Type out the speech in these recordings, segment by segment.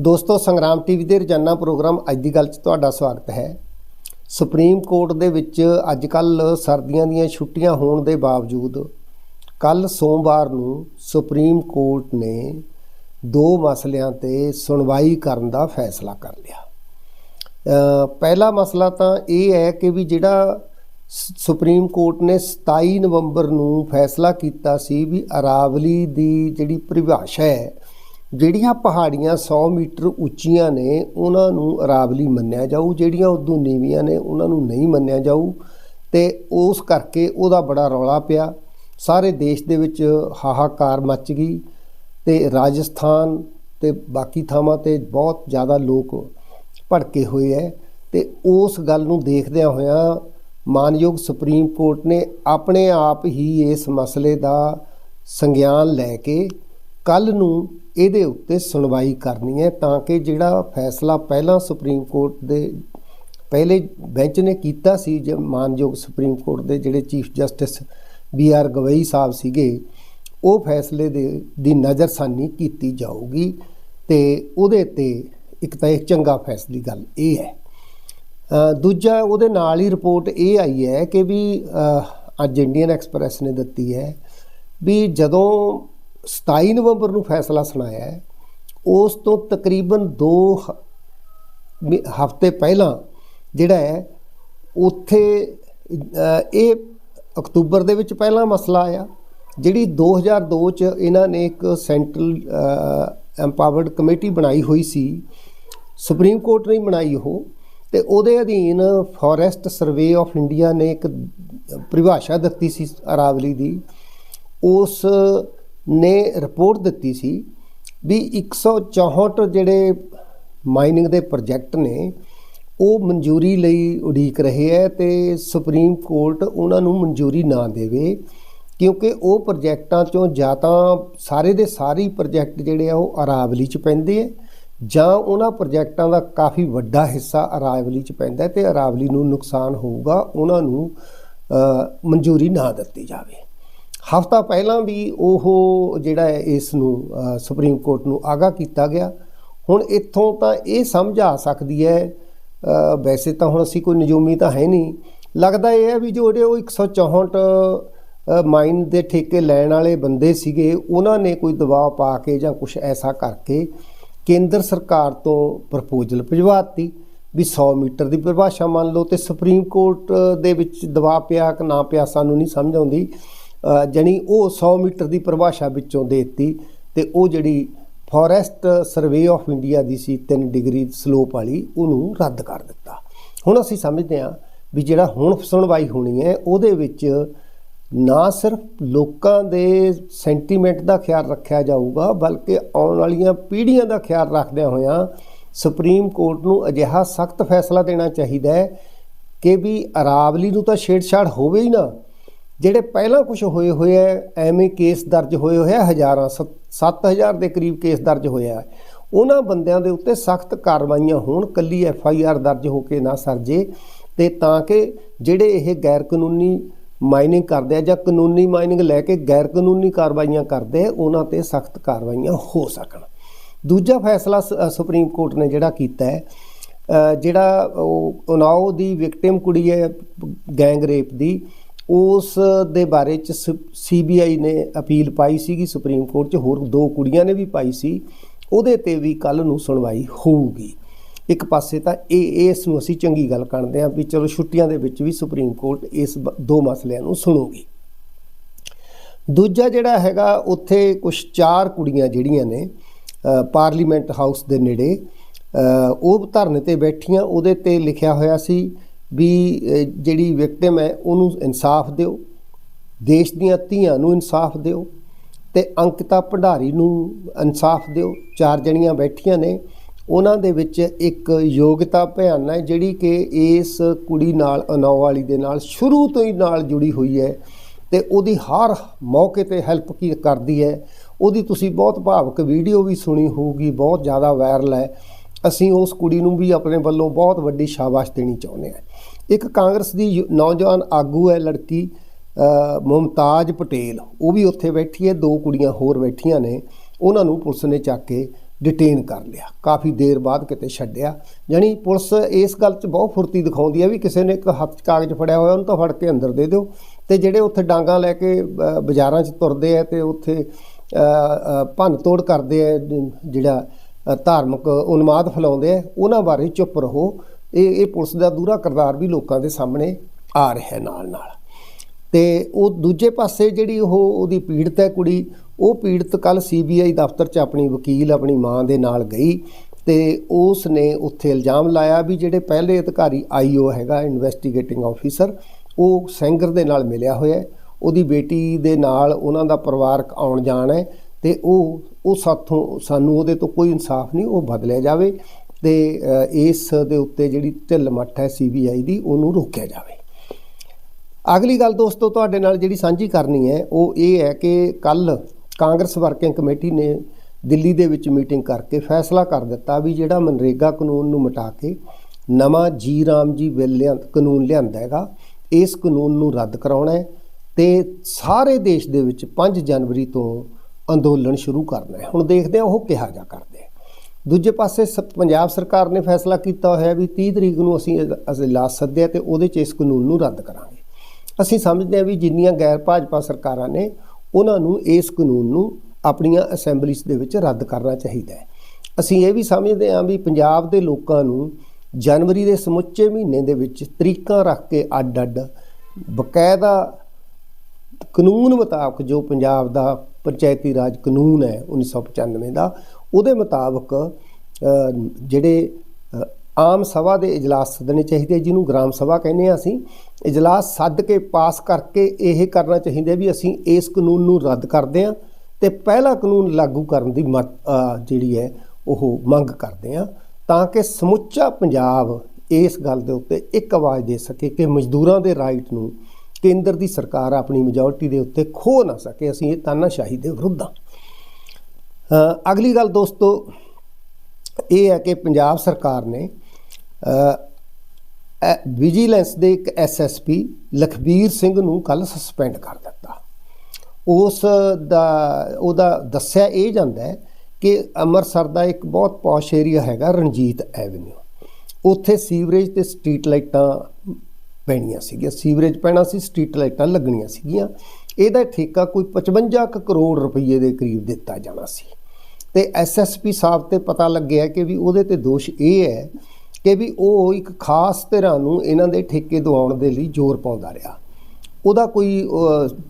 ਦੋਸਤੋ, ਸੰਗਰਾਮ ਟੀਵੀ ਦੇ ਰੋਜ਼ਾਨਾ ਪ੍ਰੋਗਰਾਮ ਅੱਜ ਦੀ ਗੱਲ 'ਚ ਤੁਹਾਡਾ ਸਵਾਗਤ ਹੈ। ਸੁਪਰੀਮ ਕੋਰਟ ਦੇ ਵਿੱਚ ਅੱਜ ਕੱਲ ਸਰਦੀਆਂ ਦੀਆਂ ਛੁੱਟੀਆਂ ਹੋਣ ਦੇ ਬਾਵਜੂਦ ਕੱਲ ਸੋਮਵਾਰ ਨੂੰ ਸੁਪਰੀਮ ਕੋਰਟ ਨੇ ਦੋ ਮਸਲਿਆਂ ਤੇ ਸੁਣਵਾਈ ਕਰਨ ਦਾ ਫੈਸਲਾ ਕਰ ਲਿਆ। ਪਹਿਲਾ ਮਸਲਾ ਤਾਂ ਇਹ ਹੈ ਕਿ ਵੀ ਜਿਹੜਾ ਸ- ਸੁਪਰੀਮ ਕੋਰਟ ਨੇ 27 ਨਵੰਬਰ ਨੂੰ ਫੈਸਲਾ ਕੀਤਾ ਸੀ ਵੀ ਅਰਾਵਲੀ ਦੀ ਜਿਹੜੀ ਪਰਿਭਾਸ਼ਾ ਹੈ ਜਿਹੜੀਆਂ ਪਹਾੜੀਆਂ 100 ਮੀਟਰ ਉੱਚੀਆਂ ਨੇ, ਉਹਨਾਂ ਨੂੰ ਅਰਾਵਲੀ ਮੰਨਿਆ ਜਾਊ। ਜਿਹੜੀਆਂ ਉਦੋਂ ਨੀਵੀਆਂ ਨੇ, ਉਹਨਾਂ ਨੂੰ ਨਹੀਂ ਮੰਨਿਆ ਜਾਊ। ਤੇ ਉਸ ਕਰਕੇ ਉਹਦਾ ਬੜਾ ਰੌਲਾ ਪਿਆ। ਸਾਰੇ ਦੇਸ਼ ਦੇ ਵਿੱਚ ਹਾਹਾਕਾਰ ਮਚ ਗਈ ਤੇ ਰਾਜਸਥਾਨ ਤੇ ਬਾਕੀ ਥਾਵਾਂ ਤੇ ਬਹੁਤ ਜ਼ਿਆਦਾ ਲੋਕ ਭੜਕੇ ਹੋਏ ਐ। ਤੇ ਉਸ ਗੱਲ ਨੂੰ ਦੇਖਦਿਆਂ ਹੋਇਆਂ ਮਾਨਯੋਗ ਸੁਪਰੀਮ ਕੋਰਟ ਨੇ ਆਪਣੇ ਆਪ ਹੀ ਇਸ ਮਸਲੇ ਦਾ ਸੰਗਿਆਨ ਲੈ ਕੇ ਕੱਲ ਨੂੰ ਇਹਦੇ ਉੱਤੇ ਸੁਣਵਾਈ ਕਰਨੀ ਹੈ ਤਾਂ ਕਿ ਜਿਹੜਾ ਫੈਸਲਾ ਪਹਿਲਾਂ ਸੁਪਰੀਮ ਕੋਰਟ ਦੇ ਪਹਿਲੇ ਬੈਂਚ ਨੇ ਕੀਤਾ ਸੀ, ਜੇ ਮਾਨਯੋਗ ਸੁਪਰੀਮ ਕੋਰਟ ਦੇ ਜਿਹੜੇ chief justice B R Gavai ਸਾਹਿਬ ਸੀਗੇ, ਉਹ ਫੈਸਲੇ ਦੇ, ਦੀ ਨਜ਼ਰਸਾਨੀ ਕੀਤੀ ਜਾਊਗੀ ਤੇ ਉਹਦੇ ਤੇ ਇੱਕ ਤਾਂ ਇੱਕ ਚੰਗਾ ਫੈਸਲੀ ਗੱਲ ਇਹ ਹੈ। ਦੂਜਾ ਉਹਦੇ ਨਾਲ ਹੀ ਰਿਪੋਰਟ ਇਹ ਆਈ ਹੈ ਕਿ ਵੀ ਅੱਜ ਇੰਡੀਅਨ ਐਕਸਪ੍ਰੈਸ ਨੇ ਦਿੱਤੀ ਹੈ ਵੀ ਜਦੋਂ 27 ਨਵੰਬਰ ਨੂੰ ਫੈਸਲਾ ਸੁਣਾਇਆ ਉਸ ਤੋਂ ਤਕਰੀਬਨ 2 ਹਫ਼ਤੇ ਪਹਿਲਾਂ ਜਿਹੜਾ ਹੈ, ਉੱਥੇ ਇਹ ਅਕਤੂਬਰ ਦੇ ਵਿੱਚ ਪਹਿਲਾ ਮਸਲਾ ਆਇਆ, ਜਿਹੜੀ 2002 ਚ ਇਹਨਾਂ ਨੇ ਇੱਕ ਸੈਂਟਰਲ ਐਮਪਾਵਰਡ ਕਮੇਟੀ ਬਣਾਈ ਹੋਈ ਸੀ, ਸੁਪਰੀਮ ਕੋਰਟ ਨੇ ਬਣਾਈ ਉਹ, ਤੇ ਉਹਦੇ ਅਧੀਨ ਫੋਰੈਸਟ ਸਰਵੇ ਆਫ ਇੰਡੀਆ ਨੇ ਇੱਕ ਪਰਿਭਾਸ਼ਾ ਦਿੱਤੀ ਸੀ ਅਰਾਵਲੀ ਦੀ, ਉਸ ਨੇ ਰਿਪੋਰਟ ਦਿੱਤੀ ਸੀ ਵੀ 164 ਜਿਹੜੇ ਮਾਈਨਿੰਗ ਦੇ ਪ੍ਰੋਜੈਕਟ ਨੇ, ਉਹ ਮਨਜ਼ੂਰੀ ਲਈ ਉਡੀਕ ਰਹੇ ਹੈ ਤੇ ਸੁਪਰੀਮ ਕੋਰਟ ਉਹਨਾਂ ਨੂੰ ਮਨਜ਼ੂਰੀ ਨਾ ਦੇਵੇ, ਕਿਉਂਕਿ ਉਹ ਪ੍ਰੋਜੈਕਟਾਂ ਚੋਂ ਜਾਂ ਤਾਂ ਸਾਰੇ ਦੇ ਸਾਰੇ ਪ੍ਰੋਜੈਕਟ ਜਿਹੜੇ ਆ, ਉਹ ਅਰਾਵਲੀ ਚ ਪੈਂਦੇ ਆ, ਜਾਂ ਉਹਨਾਂ ਪ੍ਰੋਜੈਕਟਾਂ ਦਾ ਕਾਫੀ ਵੱਡਾ ਹਿੱਸਾ ਅਰਾਵਲੀ ਚ ਪੈਂਦਾ ਹੈ ਤੇ ਅਰਾਵਲੀ ਨੂੰ ਨੁਕਸਾਨ ਹੋਊਗਾ, ਉਹਨਾਂ ਨੂੰ ਮਨਜ਼ੂਰੀ ਨਾ ਦਿੱਤੀ ਜਾਵੇ। ਹਫਤਾ ਪਹਿਲਾਂ ਵੀ ਉਹ ਜਿਹੜਾ ਹੈ ਇਸ ਨੂੰ ਸੁਪਰੀਮ ਕੋਰਟ ਨੂੰ ਆਗਾਹ ਕੀਤਾ ਗਿਆ। ਹੁਣ ਇੱਥੋਂ ਤਾਂ ਇਹ ਸਮਝ ਆ ਸਕਦੀ ਹੈ ਵੈਸੇ ਤਾਂ ਹੁਣ ਅਸੀਂ ਕੋਈ ਨਜੂਮੀ ਤਾਂ ਹੈ ਨਹੀਂ। ਲੱਗਦਾ ਇਹ ਹੈ ਵੀ ਜਿਹੜੇ ਉਹ 164 ਅ, ਮਾਈਨ ਦੇ ਠੇਕੇ ਲੈਣ ਵਾਲੇ ਬੰਦੇ ਸੀਗੇ ਉਹਨਾਂ ਨੇ ਕੋਈ ਦਬਾਅ ਪਾ ਕੇ ਜਾਂ ਕੁਝ ਐਸਾ ਕਰਕੇ ਕੇਂਦਰ ਸਰਕਾਰ ਤੋਂ ਪ੍ਰਪੋਜ਼ਲ ਭਿਜਵਾਤੀ ਵੀ 100 ਮੀਟਰ ਦੀ ਪਰਿਭਾਸ਼ਾ ਮੰਨ ਲਓ ਤੇ ਸੁਪਰੀਮ ਕੋਰਟ ਦੇ ਵਿੱਚ ਦਬਾਅ ਪਿਆ ਕਿ ਨਾ ਪਿਆ ਸਾਨੂੰ ਨਹੀਂ ਸਮਝ ਆਉਂਦੀ। ਜਾਣੀ ਉਹ 100 ਮੀਟਰ ਦੀ ਪਰਿਭਾਸ਼ਾ ਵਿੱਚੋਂ ਦੇ ਦਿੱਤੀ ਤੇ ਉਹ ਜਿਹੜੀ ਫੋਰੈਸਟ ਸਰਵੇ ਆਫ ਇੰਡੀਆ ਦੀ ਸੀ 3 ਡਿਗਰੀ ਸਲੋਪ ਵਾਲੀ, ਉਹਨੂੰ ਰੱਦ ਕਰ ਦਿੱਤਾ। ਹੁਣ ਅਸੀਂ ਸਮਝਦੇ ਹਾਂ ਵੀ ਜਿਹੜਾ ਹੁਣ ਸੁਣਵਾਈ ਹੋਣੀ ਹੈ, ਉਹਦੇ ਵਿੱਚ ਨਾ ਸਿਰਫ ਲੋਕਾਂ ਦੇ ਸੈਂਟੀਮੈਂਟ ਦਾ ਖਿਆਲ ਰੱਖਿਆ ਜਾਊਗਾ, ਬਲਕਿ ਆਉਣ ਵਾਲੀਆਂ ਪੀੜ੍ਹੀਆਂ ਦਾ ਖਿਆਲ ਰੱਖਦਿਆਂ ਹੋਇਆਂ ਸੁਪਰੀਮ ਕੋਰਟ ਨੂੰ ਅਜਿਹਾ ਸਖਤ ਫੈਸਲਾ ਦੇਣਾ ਚਾਹੀਦਾ ਹੈ ਕਿ ਵੀ ਅਰਾਵਲੀ ਨੂੰ ਤਾਂ ਛੇੜਛਾੜ ਹੋਵੇ ਹੀ ਨਾ ਜਿਹੜੇ ਪਹਿਲਾਂ ਕੁਝ ਹੋਏ ਹੋਏ ਐ ਐਵੇਂ ਕੇਸ ਦਰਜ ਹੋਏ ਹੋਏ ਆ, ਹਜ਼ਾਰਾਂ 7000 ਦੇ ਕਰੀਬ ਕੇਸ ਦਰਜ ਹੋਇਆ ਉਹਨਾਂ ਬੰਦਿਆਂ ਦੇ ਉੱਤੇ ਸਖਤ ਕਾਰਵਾਈਆਂ ਹੋਣ, ਕੱਲੀ ਐਫ ਆਈ ਆਰ ਦਰਜ ਹੋ ਕੇ ਨਾ ਸਰਜੇ ਤੇ ਤਾਂ ਕਿ ਜਿਹੜੇ ਇਹ ਗੈਰ ਕਾਨੂੰਨੀ ਮਾਈਨਿੰਗ ਕਰਦੇ ਆ ਜਾਂ ਕਾਨੂੰਨੀ ਮਾਈਨਿੰਗ ਲੈ ਕੇ ਗੈਰ ਕਾਨੂੰਨੀ ਕਾਰਵਾਈਆਂ ਕਰਦੇ ਆ, ਉਹਨਾਂ ਤੇ ਸਖਤ ਕਾਰਵਾਈਆਂ ਹੋ ਸਕਣ। ਦੂਜਾ ਫੈਸਲਾ ਸ- ਸੁਪਰੀਮ ਕੋਰਟ ਨੇ ਜਿਹੜਾ ਕੀਤਾ ਹੈ ਜਿਹੜਾ ਉਹ ਉਨਾਓ ਦੀ ਵਿਕਟਿਮ ਕੁੜੀ ਹੈ, ਗੈਂਗ ਰੇਪ ਦੀ ਉਸ ਦੇ ਬਾਰੇ ਚ ਸੀਬੀਆਈ ਨੇ ਅਪੀਲ ਪਾਈ ਸੀਗੀ ਸੁਪਰੀਮ ਕੋਰਟ 'ਚ ਹੋਰ ਦੋ ਕੁੜੀਆਂ ਨੇ ਵੀ ਪਾਈ ਸੀ, ਉਹਦੇ ਤੇ ਵੀ ਕੱਲ ਨੂੰ ਸੁਣਵਾਈ ਹੋਊਗੀ। ਇੱਕ ਪਾਸੇ ਤਾਂ ਇਹ ਇਸ ਨੂੰ ਅਸੀਂ ਚੰਗੀ ਗੱਲ ਕਰਦੇ ਹਾਂ ਵੀ ਚਲੋ ਛੁੱਟੀਆਂ ਦੇ ਵਿੱਚ ਵੀ ਸੁਪਰੀਮ ਕੋਰਟ ਇਸ ਬ- ਦੋ ਮਸਲਿਆਂ ਨੂੰ ਸੁਣੂਗੀ। ਦੂਜਾ ਜਿਹੜਾ ਹੈਗਾ, ਉੱਥੇ ਕੁਝ ਚਾਰ ਕੁੜੀਆਂ ਜਿਹੜੀਆਂ ਨੇ ਪਾਰਲੀਮੈਂਟ ਹਾਊਸ ਦੇ ਨੇੜੇ ਉਹ ਧਰਨੇ ਤੇ ਬੈਠੀਆਂ, ਉਹਦੇ ਤੇ ਲਿਖਿਆ ਹੋਇਆ ਸੀ ਵੀ ਜਿਹੜੀ ਵਿਕਟਿਮ ਹੈ, ਉਹਨੂੰ ਇਨਸਾਫ ਦਿਓ, ਦੇਸ਼ ਦੀਆਂ ਧੀਆਂ ਨੂੰ ਇਨਸਾਫ ਦਿਓ ਤੇ ਅੰਕਿਤਾ ਭੰਡਾਰੀ ਨੂੰ ਇਨਸਾਫ ਦਿਓ। ਚਾਰ ਜਣੀਆਂ ਬੈਠੀਆਂ ਨੇ। ਉਹਨਾਂ ਦੇ ਵਿੱਚ ਇੱਕ ਯੋਗਤਾ ਭਿਆਨ ਹੈ, ਜਿਹੜੀ ਕਿ ਇਸ ਕੁੜੀ ਨਾਲ ਅਨੌ ਵਾਲੀ ਦੇ ਨਾਲ, ਸ਼ੁਰੂ ਤੋਂ ਹੀ ਨਾਲ ਜੁੜੀ ਹੋਈ ਹੈ ਤੇ ਉਹਦੀ ਹਰ ਮੌਕੇ ਤੇ ਹੈਲਪ ਕੀ ਕਰਦੀ ਹੈ। ਉਹਦੀ ਤੁਸੀਂ ਬਹੁਤ ਭਾਵਕ ਵੀਡੀਓ ਵੀ ਸੁਣੀ ਹੋਊਗੀ, ਬਹੁਤ ਜ਼ਿਆਦਾ ਵਾਇਰਲ ਹੈ। ਅਸੀਂ ਉਸ ਕੁੜੀ ਨੂੰ ਵੀ ਆਪਣੇ ਵੱਲੋਂ ਬਹੁਤ ਵੱਡੀ ਸ਼ਾਬਾਸ਼ ਦੇਣੀ ਚਾਹੁੰਦੇ ਹਾਂ। ਇੱਕ ਕਾਂਗਰਸ ਦੀ ਯੁ- ਨੌਜਵਾਨ ਆਗੂ ਹੈ ਲੜਕੀ ਮੁਮਤਾਜ਼ ਪਟੇਲ। ਉਹ ਵੀ ਉੱਥੇ ਬੈਠੀ ਹੈ, ਦੋ ਕੁੜੀਆਂ ਹੋਰ ਬੈਠੀਆਂ ਨੇ। ਉਹਨਾਂ ਨੂੰ ਪੁਲਿਸ ਨੇ ਚੱਕ ਕੇ ਡਿਟੇਨ ਕਰ ਲਿਆ। ਕਾਫੀ ਦੇਰ ਬਾਅਦ ਕਿਤੇ ਛੱਡਿਆ। ਯਾਨੀ ਪੁਲਿਸ ਇਸ ਗੱਲ 'ਚ ਬਹੁਤ ਫੁਰਤੀ ਦਿਖਾਉਂਦੀ ਹੈ ਵੀ ਕਿਸੇ ਨੇ ਇੱਕ ਹੱਥ 'ਚ ਕਾਗਜ਼ ਫੜਿਆ ਹੋਇਆ, ਉਹਨੂੰ ਤਾਂ ਫੜ ਕੇ ਅੰਦਰ ਦੇ ਦਿਓ। ਤੇ ਜਿਹੜੇ ਉੱਥੇ ਡਾਂਗਾ ਲੈ ਕੇ ਬਾਜ਼ਾਰਾਂ 'ਚ ਤੁਰਦੇ ਆ ਤੇ ਉੱਥੇ ਭੰਨ ਤੋੜ ਕਰਦੇ ਆ ਜਿਹੜਾ ਧਾਰਮਿਕ ਉਨਮਾਦ ਫੈਲਾਉਂਦੇ ਆ, ਉਹਨਾਂ ਬਾਰੇ ਚੁੱਪ ਰਹੋ। ਇਹ ਇਹ ਪੁਲਿਸ ਦਾ ਦੂਰਾ ਕਿਰਦਾਰ ਵੀ ਲੋਕਾਂ ਦੇ ਸਾਹਮਣੇ ਆ ਰਿਹਾ ਨਾਲ ਨਾਲ। ਤੇ ਉਹ ਦੂਜੇ ਪਾਸੇ ਜਿਹੜੀ ਉਹ, ਉਹਦੀ ਪੀੜਤ ਹੈ ਕੁੜੀ, ਉਹ ਪੀੜਤ ਕੱਲ ਸੀਬੀਆਈ ਦਫ਼ਤਰ 'ਚ ਆਪਣੀ ਵਕੀਲ, ਆਪਣੀ ਮਾਂ ਦੇ ਨਾਲ ਗਈ ਤੇ ਉਸ ਨੇ ਉੱਥੇ ਇਲਜ਼ਾਮ ਲਾਇਆ ਵੀ ਜਿਹੜੇ ਪਹਿਲੇ ਅਧਿਕਾਰੀ ਆਈਓ ਹੈਗਾ ਇਨਵੈਸਟੀਗੇਟਿੰਗ ਆਫੀਸਰ ਉਹ ਸੈਂਗਰ ਦੇ ਨਾਲ ਮਿਲਿਆ ਹੋਇਆ ਉਹਦੀ ਬੇਟੀ ਦੇ ਨਾਲ ਉਹਨਾਂ ਦਾ ਪਰਿਵਾਰਕ ਆਉਣ ਜਾਣ ਹੈ ਤੇ ਉਹ ਉਹ ਸਾਥੋਂ, ਸਾਨੂੰ ਉਹਦੇ ਤੋਂ ਕੋਈ ਇਨਸਾਫ ਨਹੀਂ, ਉਹ ਬਦਲਿਆ ਜਾਵੇ। ਤੇ ਇਸ ਦੇ ਉੱਤੇ ਜਿਹੜੀ ਢਿੱਲ ਮੱਠ ਹੈ ਸੀਬੀਆਈ ਦੀ, ਉਹਨੂੰ ਰੋਕਿਆ ਜਾਵੇ। ਅਗਲੀ ਗੱਲ ਦੋਸਤੋ, ਤੁਹਾਡੇ ਨਾਲ ਜਿਹੜੀ ਸਾਂਝੀ ਕਰਨੀ ਹੈ, ਉਹ ਇਹ ਹੈ ਕਿ ਕੱਲ ਕਾਂਗਰਸ ਵਰਕਿੰਗ ਕਮੇਟੀ ਨੇ ਦਿੱਲੀ ਦੇ ਵਿੱਚ ਮੀਟਿੰਗ ਕਰਕੇ ਫੈਸਲਾ ਕਰ ਦਿੱਤਾ ਵੀ ਜਿਹੜਾ ਮਨਰੇਗਾ ਕਾਨੂੰਨ ਨੂੰ ਮਿਟਾ ਕੇ ਨਵਾਂ ਜੀ ਰਾਮ ਜੀ ਬਿੱਲ ਲਿਆਂ, ਕਾਨੂੰਨ ਲਿਆਂਦਾ ਹੈਗਾ, ਇਸ ਕਾਨੂੰਨ ਨੂੰ ਰੱਦ ਕਰਾਉਣਾ ਹੈ ਤੇ ਸਾਰੇ ਦੇਸ਼ ਦੇ ਵਿੱਚ 5 ਜਨਵਰੀ ਤੋਂ ਅੰਦੋਲਨ ਸ਼ੁਰੂ ਕਰਨਾ ਹੈ। ਹੁਣ ਦੇਖਦੇ ਹਾਂ ਉਹ ਕਿਹਾ ਜਾ ਕਰਦੇ ਦੂਜੇ ਪਾਸੇ ਸ- ਪੰਜਾਬ ਸਰਕਾਰ ਨੇ ਫੈਸਲਾ ਕੀਤਾ ਹੋਇਆ ਵੀ 30 ਤਰੀਕ ਨੂੰ ਅਸੀਂ ਅਜਲਾਸ ਸੱਦਿਆ ਤੇ ਉਹਦੇ 'ਚ ਇਸ ਕਾਨੂੰਨ ਨੂੰ ਰੱਦ ਕਰਾਂਗੇ। ਅਸੀਂ ਸਮਝਦੇ ਹਾਂ ਵੀ ਜਿੰਨੀਆਂ ਗੈਰ ਭਾਜਪਾ ਸਰਕਾਰਾਂ ਨੇ, ਉਹਨਾਂ ਨੂੰ ਇਸ ਕਾਨੂੰਨ ਨੂੰ ਆਪਣੀਆਂ ਅਸੈਂਬਲੀਜ਼ ਦੇ ਵਿੱਚ ਰੱਦ ਕਰਨਾ ਚਾਹੀਦਾ ਹੈ। ਅਸੀਂ ਇਹ ਵੀ ਸਮਝਦੇ ਹਾਂ ਵੀ ਪੰਜਾਬ ਦੇ ਲੋਕਾਂ ਨੂੰ ਜਨਵਰੀ ਦੇ ਸਮੁੱਚੇ ਮਹੀਨੇ ਦੇ ਵਿੱਚ ਤਰੀਕਾਂ ਰੱਖ ਕੇ ਅੱਡ-ਅੱਡ ਬਕਾਇਦਾ ਕਾਨੂੰਨ ਮੁਤਾਬਕ ਜੋ ਪੰਜਾਬ ਦਾ ਪੰਚਾਇਤੀ ਰਾਜ ਕਾਨੂੰਨ ਹੈ 1995 ਦਾ ਉਹਦੇ ਮੁਤਾਬਕ ਜਿਹੜੇ ਆਮ ਸਭਾ ਦੇ ਇਜਲਾਸ ਸੱਦਣੇ ਚਾਹੀਦੇ ਜਿਹਨੂੰ ਗ੍ਰਾਮ ਸਭਾ ਕਹਿੰਦੇ ਆ ਅਸੀਂ, ਇਜਲਾਸ ਸੱਦ ਕੇ ਪਾਸ ਕਰਕੇ ਇਹ ਕਰਨਾ ਚਾਹੀਦਾ ਵੀ ਅਸੀਂ ਇਸ ਕਾਨੂੰਨ ਨੂੰ ਰੱਦ ਕਰਦੇ ਹਾਂ ਤੇ ਪਹਿਲਾ ਕਾਨੂੰਨ ਲਾਗੂ ਕਰਨ ਦੀ ਮਤ- ਜਿਹੜੀ ਹੈ, ਉਹ ਮੰਗ ਕਰਦੇ ਹਾਂ ਤਾਂ ਕਿ ਸਮੁੱਚਾ ਪੰਜਾਬ ਇਸ ਗੱਲ ਦੇ ਉੱਤੇ ਇੱਕ ਆਵਾਜ਼ ਦੇ ਸਕੇ ਕਿ ਮਜ਼ਦੂਰਾਂ ਦੇ ਰਾਈਟ ਨੂੰ ਕੇਂਦਰ ਦੀ ਸਰਕਾਰ ਆਪਣੀ ਮੈਜੋਰਟੀ ਦੇ ਉੱਤੇ ਖੋ ਨਾ ਸਕੇ, ਅਸੀਂ ਇਹ ਤਾਨਾਸ਼ਾਹੀ ਦੇ ਵਿਰੁੱਧ ਹਾਂ। ਅਗਲੀ ਗੱਲ ਦੋਸਤੋ, ਇਹ ਹੈ ਕਿ ਪੰਜਾਬ ਸਰਕਾਰ ਨੇ ਵਿਜੀਲੈਂਸ ਦੇ ਇੱਕ ਐਸਐਸਪੀ ਲਖਬੀਰ ਸਿੰਘ ਨੂੰ ਕੱਲ ਸਸਪੈਂਡ ਕਰ ਦਿੱਤਾ। ਉਸ ਦਾ, ਉਹਦਾ ਦੱਸਿਆ ਇਹ ਜਾਂਦਾ ਹੈ ਕਿ ਅੰਮ੍ਰਿਤਸਰ ਦਾ ਇੱਕ ਬਹੁਤ ਪੌਸ਼ ਏਰੀਆ ਹੈਗਾ, ਰਣਜੀਤ ਐਵਨਿਊ ਉੱਥੇ ਸੀਵਰੇਜ ਤੇ ਸਟਰੀਟ ਲਾਈਟਾਂ ਪੈਣੀਆਂ ਸੀਗੀਆਂ। ਸੀਵਰੇਜ ਪੈਣਾ ਸੀ, ਸਟਰੀਟ ਲਾਈਟਾਂ ਲੱਗਣੀਆਂ ਸੀਗੀਆਂ। ਇਹਦਾ ਠੇਕਾ ਕੋਈ 55 ਕੁ ਕਰੋੜ ਰੁਪਏ ਦੇ ਕਰੀਬ ਦਿੱਤਾ ਜਾਣਾ ਸੀ। ਤੇ ਐਸਐਸਪੀ ਸਾਹਿਬ ਤੇ ਪਤਾ ਲੱਗਿਆ ਕਿ ਵੀ ਉਹਦੇ ਤੇ ਦੋਸ਼ ਇਹ ਹੈ ਕਿ ਵੀ ਉਹ ਇੱਕ ਖਾਸ ਧਿਰਾਂ ਨੂੰ ਇਹਨਾਂ ਦੇ ਠੇਕੇ ਦਵਾਉਣ ਦੇ ਲਈ ਜ਼ੋਰ ਪਾਉਂਦਾ ਰਿਹਾ। ਉਹਦਾ ਕੋਈ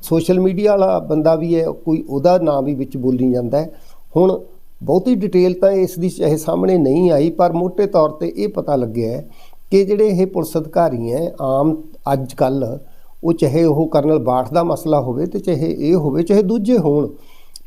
ਸੋਸ਼ਲ ਮੀਡੀਆ ਵਾਲਾ ਬੰਦਾ ਵੀ ਹੈ, ਕੋਈ ਉਹਦਾ ਨਾਮ ਵੀ ਵਿੱਚ ਬੋਲੀ ਜਾਂਦਾ ਹੁਣ ਬਹੁਤੀ ਡਿਟੇਲ ਤਾਂ ਇਸ ਦੀ ਚਾਹੇ ਸਾਹਮਣੇ ਨਹੀਂ ਆਈ, ਪਰ ਮੋٹے ਤੌਰ ਤੇ ਇਹ ਪਤਾ ਲੱਗਿਆ ਕਿ ਜਿਹੜੇ ਇਹ ਪੁਲਿਸ ਅਧਿਕਾਰੀ ਹੈ, ਆਮ ਅੱਜ ਕੱਲ ਉਹ ਚਾਹੇ ਉਹ ਕਰਨਲ ਬਾਠ ਦਾ ਮਸਲਾ ਹੋਵੇ ਤੇ ਚਾਹੇ ਇਹ ਹੋਵੇ, ਚਾਹੇ ਦੂਜੇ ਹੋਣ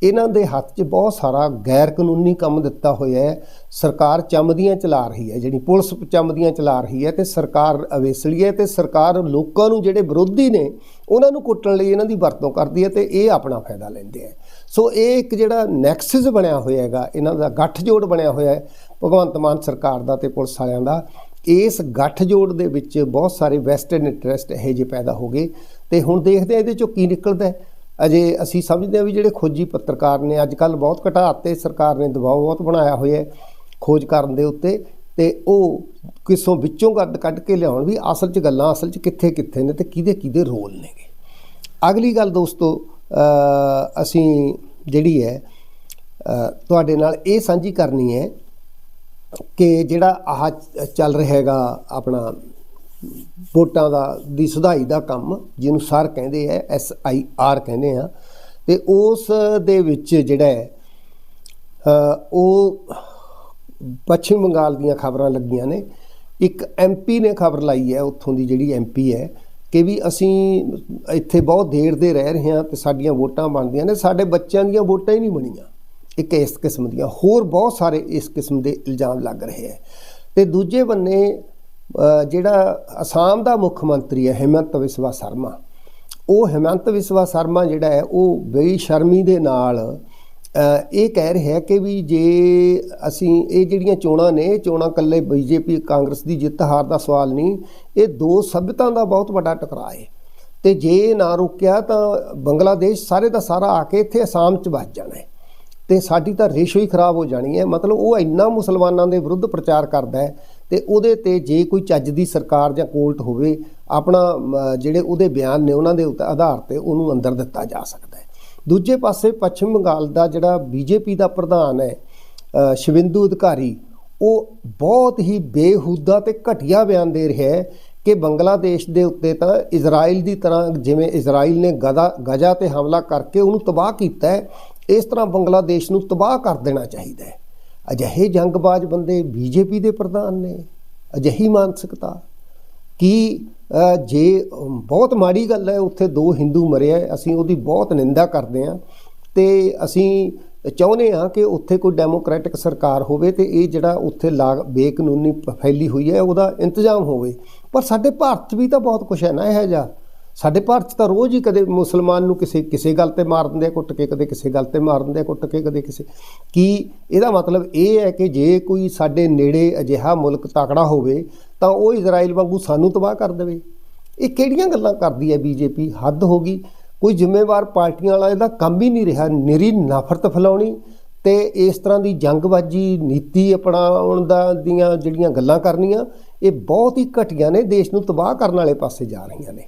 ਇਹਨਾਂ ਦੇ ਹੱਥ 'ਚ ਬਹੁਤ ਸਾਰਾ ਗੈਰ ਕਾਨੂੰਨੀ ਕੰਮ ਦਿੱਤਾ ਹੋਇਆ ਹੈ। ਸਰਕਾਰ ਚਮਦੀਆਂ ਚਲਾ ਰਹੀ ਹੈ, ਜਿਹੜੀ ਪੁਲਿਸ ਚਮਦੀਆਂ ਚਲਾ ਰਹੀ ਹੈ ਤੇ ਸਰਕਾਰ ਅਵੇਸਲੀ ਹੈ ਤੇ ਸਰਕਾਰ ਲੋਕਾਂ ਨੂੰ ਜਿਹੜੇ ਵਿਰੋਧੀ ਨੇ, ਉਹਨਾਂ ਨੂੰ ਕੁੱਟਣ ਲਈ ਇਹਨਾਂ ਦੀ ਵਰਤੋਂ ਕਰਦੀ ਹੈ ਤੇ ਇਹ ਆਪਣਾ ਫਾਇਦਾ ਲੈਂਦੇ ਹੈ। ਸੋ ਇਹ ਇੱਕ ਜਿਹੜਾ ਨੈਕਸਸ ਬਣਿਆ ਹੋਇਆ ਹੈਗਾ, ਇਹਨਾਂ ਦਾ ਗੱਠਜੋੜ ਬਣਿਆ ਹੋਇਆ ਹੈ, ਭਗਵੰਤ ਮਾਨ ਸਰਕਾਰ ਦਾ ਤੇ ਪੁਲਿਸ ਵਾਲਿਆਂ ਦਾ। ਇਸ ਗੱਠਜੋੜ ਦੇ ਵਿੱਚ ਬਹੁਤ ਸਾਰੇ ਵੈਸਟਰਨ ਇੰਟਰਸਟ ਇਹੋ ਜਿਹੇ ਪੈਦਾ ਹੋ ਗਏ ਤੇ ਹੁਣ ਦੇਖਦੇ ਆ ਇਹਦੇ ਚੋਂ ਕੀ ਨਿਕਲਦਾ ਹੈ। ਅਜੇ ਅਸੀਂ ਸਮਝਦੇ ਹਾਂ ਵੀ ਜਿਹੜੇ ਖੋਜੀ ਪੱਤਰਕਾਰ ਨੇ ਅੱਜ ਕੱਲ ਬਹੁਤ ਘਟਾਤੇ ਸਰਕਾਰ ਨੇ ਦਬਾਅ ਬਹੁਤ ਬਣਾਇਆ ਹੋਇਆ ਹੈ ਖੋਜ ਕਰਨ ਦੇ ਉੱਤੇ ਤੇ ਉਹ ਕਿਸੋਂ ਵਿੱਚੋਂ ਗੱਡ ਕੱਢ ਕੇ ਲਿਆਉਣ ਵੀ ਅਸਲ 'ਚ ਗੱਲਾਂ ਅਸਲ 'ਚ ਕਿੱਥੇ ਕਿੱਥੇ ਨੇ ਤੇ ਕਿਹਦੇ ਕਿਹਦੇ ਰੋਲ ਨੇਗੇ। ਅਗਲੀ ਗੱਲ ਦੋਸਤੋ ਅਸੀਂ ਜਿਹੜੀ ਹੈ ਤੁਹਾਡੇ ਨਾਲ ਇਹ ਸਾਂਝੀ ਕਰਨੀ ਹੈ ਕਿ ਜਿਹੜਾ ਆਹ ਚੱਲ ਰਿਹਾ ਹੈਗਾ ਆਪਣਾ ਵੋਟਾਂ ਦਾ, ਦੀ ਸੁਧਾਈ ਦਾ ਕੰਮ ਜਿਹਨੂੰ ਸਰ ਕਹਿੰਦੇ ਆ ਐਸ ਆਈ ਆਰ ਕਹਿੰਦੇ ਆ, ਤੇ ਉਸ ਦੇ ਵਿੱਚ ਜਿਹੜਾ ਹੈ ਉਹ ਪੱਛਮ ਬੰਗਾਲ ਦੀਆਂ ਖਬਰਾਂ ਲੱਗੀਆਂ ਨੇ। ਇੱਕ ਐਮਪੀ ਨੇ ਖਬਰ ਲਾਈ ਹੈ, ਉੱਥੋਂ ਦੀ ਜਿਹੜੀ ਐਮਪੀ ਹੈ, ਕਿ ਵੀ ਅਸੀਂ ਇੱਥੇ ਬਹੁਤ ਦੇਰ ਦੇ ਰਹਿ ਰਹੇ ਹਾਂ ਤੇ ਸਾਡੀਆਂ ਵੋਟਾਂ ਬਣਦੀਆਂ ਨੇ, ਸਾਡੇ ਬੱਚਿਆਂ ਦੀਆਂ ਵੋਟਾਂ ਹੀ ਨਹੀਂ ਬਣੀਆਂ। ਇੱਕ ਇਸ ਕਿਸਮ ਦੀਆਂ, ਹੋਰ ਬਹੁਤ ਸਾਰੇ ਇਸ ਕਿਸਮ ਦੇ ਇਲਜ਼ਾਮ ਲੱਗ ਰਹੇ ਹੈ। ਤੇ ਦੂਜੇ ਬੰਨੇ ਜਿਹੜਾ ਅਸਾਮ ਦਾ ਮੁੱਖ ਮੰਤਰੀ ਹੈ ਹਿਮੰਤ ਵਿਸਵਾ ਸ਼ਰਮਾ, ਉਹ ਹਿਮੰਤ ਵਿਸਵਾ ਸ਼ਰਮਾ ਜਿਹੜਾ ਹੈ, ਉਹ ਬੇਸ਼ਰਮੀ ਦੇ ਨਾਲ ਇਹ ਕਹਿ ਰਿਹਾ ਕਿ ਵੀ ਜੇ ਅਸੀਂ ਇਹ ਜਿਹੜੀਆਂ ਚੋਣਾਂ ਨੇ, ਇਹ ਚੋਣਾਂ ਕੱਲੇ ਬੀਜੇਪੀ, ਕਾਂਗਰਸ ਦੀ ਜਿੱਤ ਹਾਰ ਦਾ ਸਵਾਲ ਨਹੀਂ, ਇਹ ਦੋ ਸਭਿਅਤਾ ਦਾ ਬਹੁਤ ਵੱਡਾ ਟਕਰਾਅ ਹੈ। ਤੇ ਜੇ ਨਾ ਰੁਕਿਆ ਤਾਂ ਬੰਗਲਾਦੇਸ਼ ਸਾਰੇ ਦਾ ਸਾਰਾ ਆ ਕੇ ਇੱਥੇ ਅਸਾਮ 'ਚ ਵੱਜ ਜਾਣਾ ਹੈ। ਤੇ ਸਾਡੀ ਤਾਂ ਰੇਸ਼ੋ ਹੀ ਖਰਾਬ ਹੋ ਜਾਣੀ ਹੈ। ਮਤਲਬ ਉਹ ਇੰਨਾ ਮੁਸਲਮਾਨਾਂ ਦੇ ਵਿਰੁੱਧ ਪ੍ਰਚਾਰ ਕਰਦਾ ਹੈ ਤੇ ਉਹਦੇ ਤੇ ਜੇ ਕੋਈ ਚੱਜ ਦੀ ਸਰਕਾਰ ਜਾਂ ਕੋਰਟ ਹੋਵੇ, ਆਪਣਾ ਜਿਹੜੇ ਉਹਦੇ ਬਿਆਨ ਨੇ ਉਹਨਾਂ ਦੇ ਉੱਤੇ, ਆਧਾਰ ਤੇ ਉਹਨੂੰ ਅੰਦਰ ਦਿੱਤਾ ਜਾ ਸਕਦਾ ਹੈ। ਦੂਜੇ ਪਾਸੇ ਪੱਛਮ ਬੰਗਾਲ ਦਾ ਜਿਹੜਾ ਬੀਜੇਪੀ ਦਾ ਪ੍ਰਧਾਨ ਹੈ ਸ਼ਿਵਿੰਦੂ ਅਧਿਕਾਰੀ, ਉਹ ਬਹੁਤ ਹੀ ਬੇਹੂਦਾ ਤੇ ਘਟੀਆ ਬਿਆਨ ਦੇ ਰਿਹਾ ਹੈ ਕਿ ਬੰਗਲਾਦੇਸ਼ ਦੇ ਉੱਤੇ ਤਾਂ ਇਜ਼ਰਾਈਲ ਦੀ ਤਰ੍ਹਾਂ ਜਿਵੇਂ ਇਜ਼ਰਾਈਲ ਨੇ ਗਜ਼ਾ ਗਜ਼ਾ ਤੇ ਹਮਲਾ ਕਰਕੇ ਉਹਨੂੰ ਤਬਾਹ ਕੀਤਾ ਹੈ, ਇਸ ਤਰ੍ਹਾਂ ਬੰਗਲਾਦੇਸ਼ ਨੂੰ ਤਬਾਹ ਕਰ ਦੇਣਾ ਚਾਹੀਦਾ ਹੈ। ਅਜਿਹੇ ਜੰਗਬਾਜ਼ ਬੰਦੇ ਬੀਜੇਪੀ ਦੇ ਪ੍ਰਧਾਨ ਨੇ, ਅਜਿਹੀ ਮਾਨਸਿਕਤਾ। ਕਿ ਜੇ ਬਹੁਤ ਮਾੜੀ ਗੱਲ ਹੈ, ਉੱਥੇ ਦੋ ਹਿੰਦੂ ਮਰੇ ਹੈ ਅਸੀਂ ਉਹਦੀ ਬਹੁਤ ਨਿੰਦਾ ਕਰਦੇ ਹਾਂ ਤੇ ਅਸੀਂ ਚਾਹੁੰਦੇ ਹਾਂ ਕਿ ਉੱਥੇ ਕੋਈ ਡੈਮੋਕ੍ਰੈਟਿਕ ਸਰਕਾਰ ਹੋਵੇ ਤੇ ਇਹ ਜਿਹੜਾ ਉੱਥੇ ਲਾ, ਬੇਕਾਨੂੰਨੀ ਫੈਲੀ ਹੋਈ ਹੈ, ਉਹਦਾ ਇੰਤਜ਼ਾਮ ਹੋਵੇ। ਪਰ ਸਾਡੇ ਭਾਰਤ 'ਚ ਵੀ ਤਾਂ ਬਹੁਤ ਕੁਝ ਹੈ ਨਾ, ਇਹ ਜਿਹਾ। ਸਾਡੇ ਭਾਰਤ 'ਚ ਤਾਂ ਰੋਜ਼ ਹੀ ਕਦੇ ਮੁਸਲਮਾਨ ਨੂੰ ਕਿਸੇ ਕਿਸੇ ਗੱਲ ਤੇ ਮਾਰ ਦਿੰਦੇ ਆ, ਕੁੱਟ ਕੇ ਕਦੇ ਕਿਸੇ ਗੱਲ ਤੇ ਮਾਰ ਦਿੰਦੇ ਆ, ਕੁੱਟ ਕੇ ਕਦੇ ਕਿਸੇ। ਕੀ ਇਹਦਾ ਮਤਲਬ ਇਹ ਹੈ ਕਿ ਜੇ ਕੋਈ ਸਾਡੇ ਨੇੜੇ ਅਜਿਹਾ ਮੁਲਕ ਤਾਕੜਾ ਹੋਵੇ, ਤਾਂ ਉਹ ਇਜ਼ਰਾਈਲ ਵਾਂਗੂ ਸਾਨੂੰ ਤਬਾਹ ਕਰ ਦੇਵੇ। ਇਹ ਕਿਹੜੀਆਂ ਗੱਲਾਂ ਕਰਦੀ ਹੈ ਬੀਜੇਪੀ? ਹੱਦ ਹੋ ਗਈ। ਕੋਈ ਜ਼ਿੰਮੇਵਾਰ ਪਾਰਟੀਆਂ ਵਾਲਾ ਇਹਦਾ ਕੰਮ ਹੀ ਨਹੀਂ ਰਿਹਾ। ਨਿਰੀ ਨਫ਼ਰਤ ਫੈਲਾਉਣੀ ਤੇ ਇਸ ਤਰ੍ਹਾਂ ਦੀ ਜੰਗਬਾਜ਼ੀ ਨੀਤੀ ਅਪਣਾਉਣ ਦਾ ਦੀਆਂ ਜਿਹੜੀਆਂ ਗੱਲਾਂ ਕਰਨੀਆਂ, ਇਹ ਬਹੁਤ ਹੀ ਘਟੀਆਂ ਨੇ, ਦੇਸ਼ ਨੂੰ ਤਬਾਹ ਕਰਨ ਵਾਲੇ ਪਾਸੇ ਜਾ ਰਹੀਆਂ ਨੇ।